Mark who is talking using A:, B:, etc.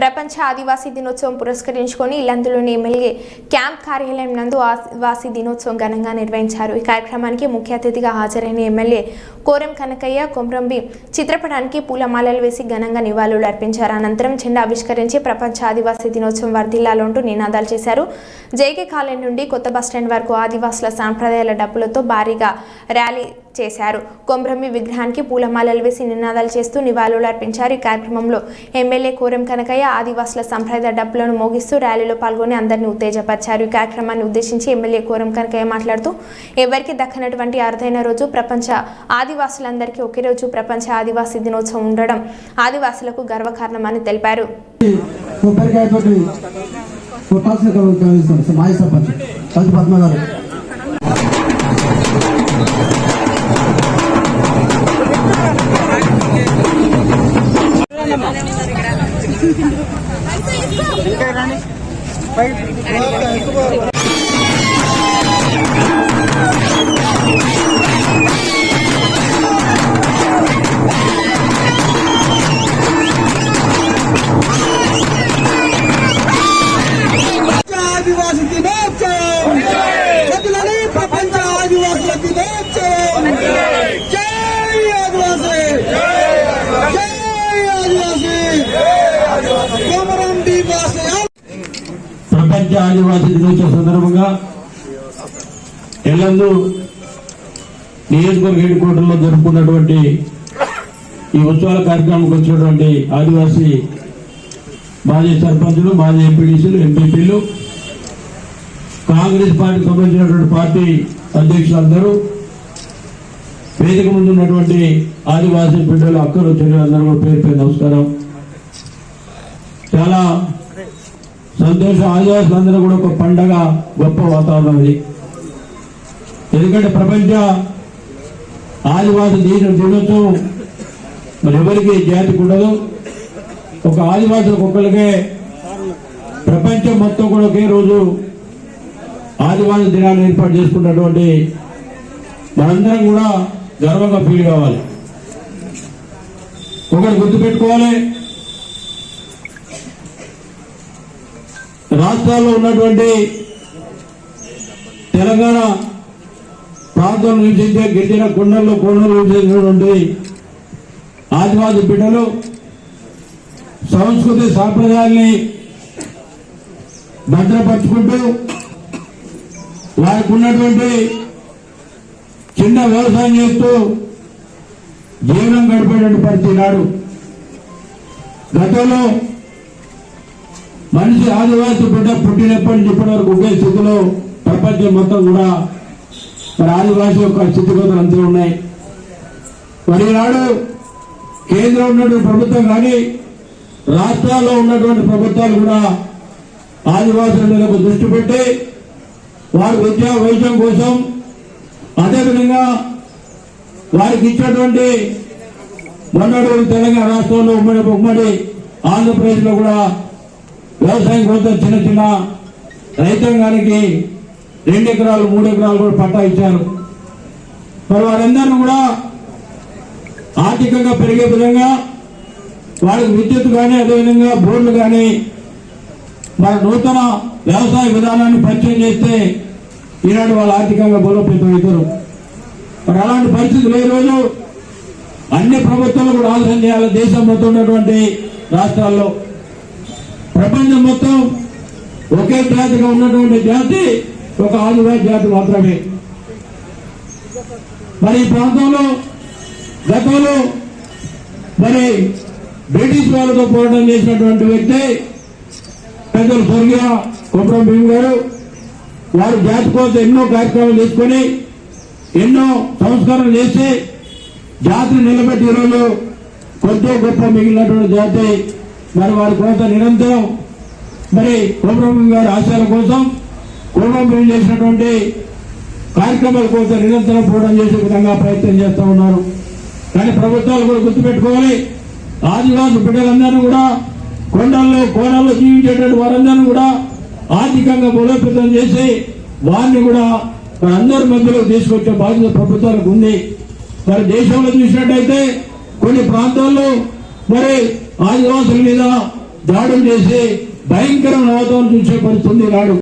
A: ప్రపంచ ఆదివాసీ దినోత్సవం పురస్కరించుకొని ఇల్లందులోని ఎమ్మెల్యే క్యాంప్ కార్యాలయం నందు ఆదివాసీ దినోత్సవం ఘనంగా నిర్వహించారు. ఈ కార్యక్రమానికి ముఖ్య అతిథిగా హాజరైన ఎమ్మెల్యే కోరం కనకయ్య కొమ్రంబి చిత్రపటానికి పూలమాలలు వేసి ఘనంగా నివాళులు అర్పించారు. అనంతరం జెండా ఆవిష్కరించి ప్రపంచ ఆదివాసీ దినోత్సవం వర్ధిల్లాలంటూ నినాదాలు చేశారు. జేకే కాలనీ నుండి కొత్త బస్టాండ్ వరకు ఆదివాసుల సాంప్రదాయాల డబ్బులతో భారీగా ర్యాలీ చేశారు. కొమ్రమ్మి విగ్రహానికి పూలమాలలు వేసి నినాదాలు చేస్తూ నివాళులు అర్పించారు ఈ కార్యక్రమంలో. ఎమ్మెల్యే కోరం కనకయ్య ఆదివాసుల సంప్రదాయ డబ్బులను మోగిస్తూ ర్యాలీలో పాల్గొని అందరినీ ఉత్తేజపరిచారు. ఈ కార్యక్రమాన్ని ఉద్దేశించి ఎమ్మెల్యే కోరం కనకయ్య మాట్లాడుతూ ఎవరికి దక్కనటువంటి అరుదైన రోజు ప్రపంచ ఆదివాసులందరికీ ఒకే రోజు ప్రపంచ ఆదివాసీ దినోత్సవం ఉండడం ఆదివాసులకు గర్వకారణమని తెలిపారు.
B: కొబ్బరికాయతోటి కొట్టాల్సిన కలుగుతాం సర్పంచ్ పద్మ గారు
C: ఆదివాసి ఆదివాసీ
D: దినోత్సవ సందర్భంగా ఎల్లందు నియోజకవర్గ హెడ్ క్వార్టర్లో జరుపుకున్నటువంటి ఈ ఉత్సవాల కార్యక్రమంకి వచ్చినటువంటి ఆదివాసీ మాజీ సర్పంచులు మాజీ ఎంపీడీసీలు ఎంపీపీలు కాంగ్రెస్ పార్టీకి సంబంధించినటువంటి పార్టీ అధ్యక్షులందరూ వేదిక ముందు ఉన్నటువంటి ఆదివాసీ బిడ్డలు అక్కలు చెల్లెలందరూ కూడా పేరు పేరు నమస్కారం. చాలా సంతోషం ఆదివాసులందరూ కూడా ఒక పండగ గొప్ప వాతావరణం ఇది. ఎందుకంటే ప్రపంచ ఆదివాసి దేశ దినోత్సవం మరి ఎవరికి జాతి ఉండదు. ఒక ఆదివాసులకు ఒక్కరికే ప్రపంచం మొత్తం కూడా ఒకే రోజు ఆదివాసి దినాన్ని ఏర్పాటు చేసుకున్నటువంటి మనందరం కూడా గర్వంగా ఫీల్ కావాలి. ఒకటి గుర్తుపెట్టుకోవాలి. రాష్ట్రాల్లో ఉన్నటువంటి తెలంగాణ ప్రాంతం నివసించే గిరిజన కొండల్లో కొండలు నివసించినటువంటి ఆదివాసి బిడ్డలు సంస్కృతి సాంప్రదాయాల్ని భద్రపరుచుకుంటూ వారికి ఉన్నటువంటి చిన్న వ్యవసాయం చేస్తూ జీవనం గడిపేటువంటి పరిస్థితి నాడు. గతంలో మనిషి ఆదివాసి బిడ్డ పుట్టినప్పటి నుంచి ఇప్పటి వరకు ఒకే స్థితిలో ప్రపంచం మొత్తం కూడా మరి ఆదివాసి యొక్క స్థితిగతులు అంతే ఉన్నాయి. మరి నాడు కేంద్రం ఉన్నటువంటి ప్రభుత్వం కానీ రాష్ట్రాల్లో ఉన్నటువంటి ప్రభుత్వాలు కూడా ఆదివాసుల మీద దృష్టి పెట్టి వారి విద్యా వైద్యం కోసం అదేవిధంగా వారికి ఇచ్చినటువంటి మొన్నటి తెలంగాణ రాష్ట్రంలో ఉమ్మడి ఉమ్మడి ఆంధ్రప్రదేశ్లో కూడా వ్యవసాయం కోసం చిన్న చిన్న రైతాంగానికి రెండు ఎకరాలు మూడు ఎకరాలు కూడా పట్టా ఇచ్చారు. మరి వారందరినీ కూడా ఆర్థికంగా పెరిగే విధంగా వాళ్ళకి విద్యుత్ కానీ అదేవిధంగా బోర్లు కానీ మన నూతన వ్యవసాయ విధానాన్ని పరిచయం చేస్తే ఈనాడు వాళ్ళు ఆర్థికంగా బలోపేతం అవుతారు. మరి అలాంటి పరిస్థితులు ఈ రోజు అన్ని ప్రభుత్వాలు కూడా ఆలోచన చేయాలి. దేశం మొత్తం ఉన్నటువంటి రాష్ట్రాల్లో. ప్రపంచం మొత్తం ఒకే జాతిగా ఉన్నటువంటి జాతి ఒక ఆదివాసి జాతి మాత్రమే. మరి ఈ ప్రాంతంలో గతంలో మరి బ్రిటిష్ వాళ్ళతో పోరాటం చేసినటువంటి వ్యక్తి పెద్దలు స్వర్గీయ కొమరం భీమ్ గారు వారు జాతి కోసం ఎన్నో కార్యక్రమాలు తీసుకొని ఎన్నో సంస్కరణలు చేసి జాతిని నిలబెట్టి ఈరోజు కొద్దో గొప్ప మిగిలినటువంటి జాతి మరి వారి కోసం నిరంతరం మరి కొమరం గారి ఆశయాల కోసం కొమరం చేసినటువంటి కార్యక్రమాల కోసం నిరంతరం పోవడం చేసే విధంగా ప్రయత్నం చేస్తూ ఉన్నారు. కానీ ప్రభుత్వాలు కూడా గుర్తుపెట్టుకోవాలి. ఆదివాసు బిడ్డలందరూ కూడా కొండల్లో కోడల్లో జీవించేటువంటి వారందరూ కూడా ఆర్థికంగా బలోపేతం చేసి వారిని కూడా మరి అందరి మధ్యలో తీసుకొచ్చే బాధ్యత ప్రభుత్వాలకు ఉంది. మరి దేశంలో చూసినట్టయితే కొన్ని ప్రాంతాల్లో మరి ఆదివాసుల మీద దాడులు చేసి భయంకరమైన వాతావరణం చూసే పరిస్థితుంది నాడు.